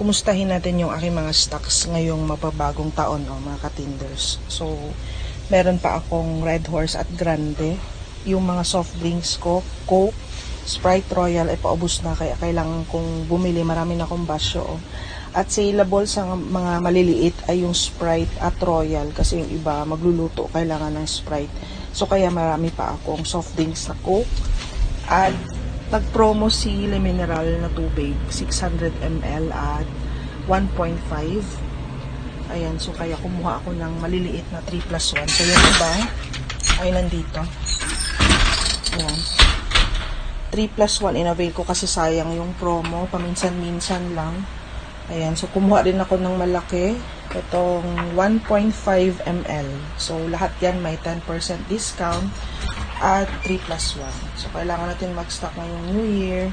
kumustahin natin yung aking mga stocks ngayong mapabagong taon, oh, mga katinders. So, meron pa akong Red Horse at Grande. Yung mga soft drinks ko, Coke, Sprite Royal, ay paubos na. Kaya kailangan kong bumili. Marami na akong basyo. Oh. At saleable sa mga maliliit ay yung Sprite at Royal. Kasi yung iba magluluto, kailangan ng Sprite. So, kaya marami pa akong soft drinks na Coke. At nag-promo si Le Mineral na tubig, 600 ml at 1.5. Ayan, so kaya kumuha ako ng maliliit na 3 plus 1. So yung iba ay nandito. Ayan. 3 plus 1 inavail ko kasi sayang yung promo. Paminsan-minsan lang. Ayan, so kumuha din ako ng malaki. Itong 1.5 ml. So lahat yan may 10% discount at 3 plus 1. So, kailangan natin mag-stock ngayong New Year.